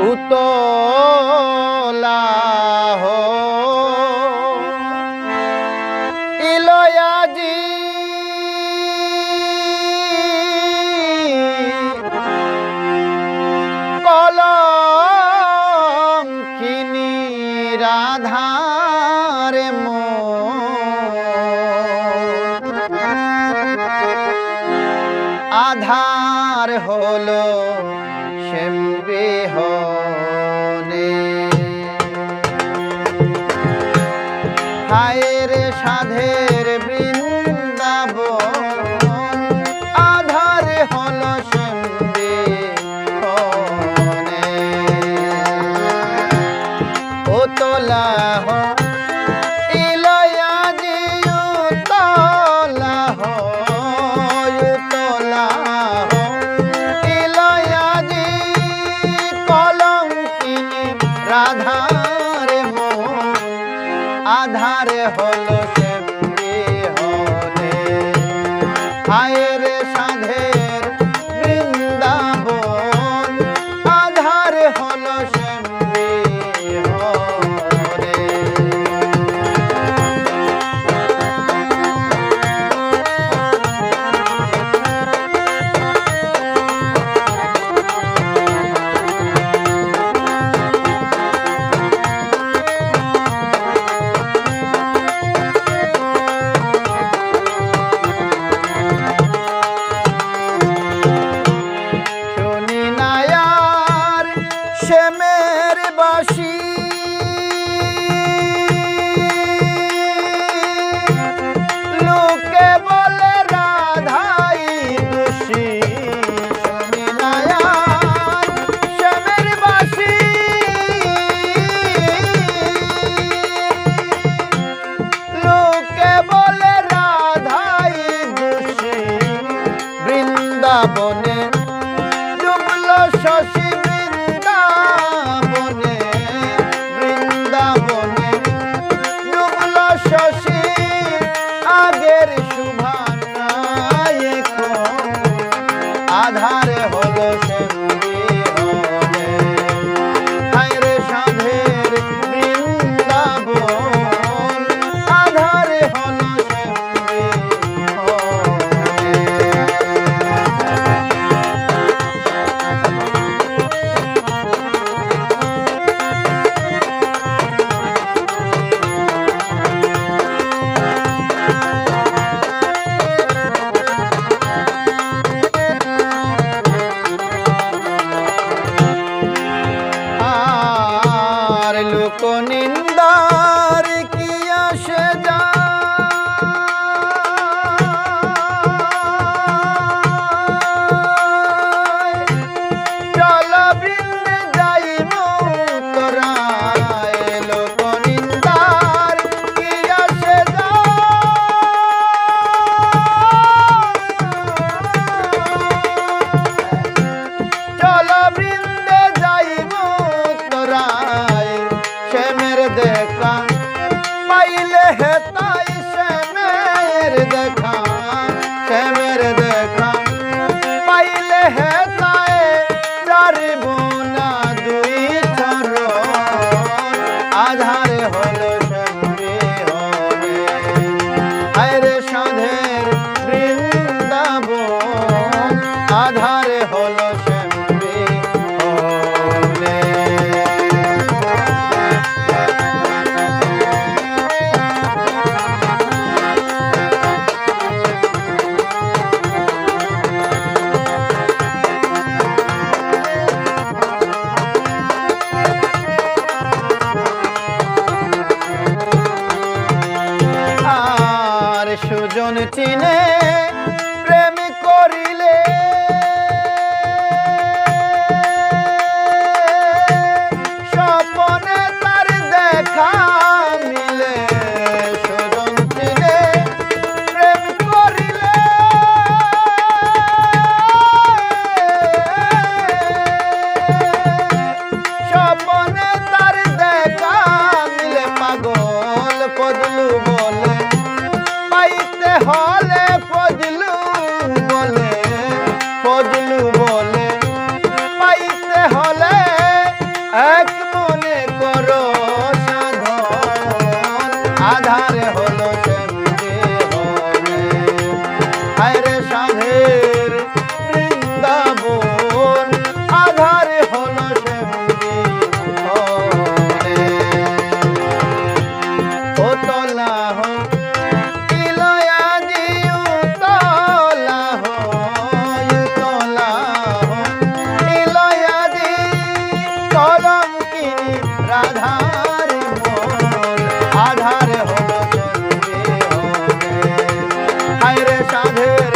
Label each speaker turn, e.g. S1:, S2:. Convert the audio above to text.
S1: উতলা হো। ইলয়াজি কলম রাধারে মো। আধার হলো হায় সাধের বৃন্দাবন। আধারে হল সন্ধে ও তোলা ইলয়া জিউ তোলা হয় হলো সে হলে আয়ে राधा কোনিন ধারে হলো শ্যামরে সুজন চিনে आधार साधे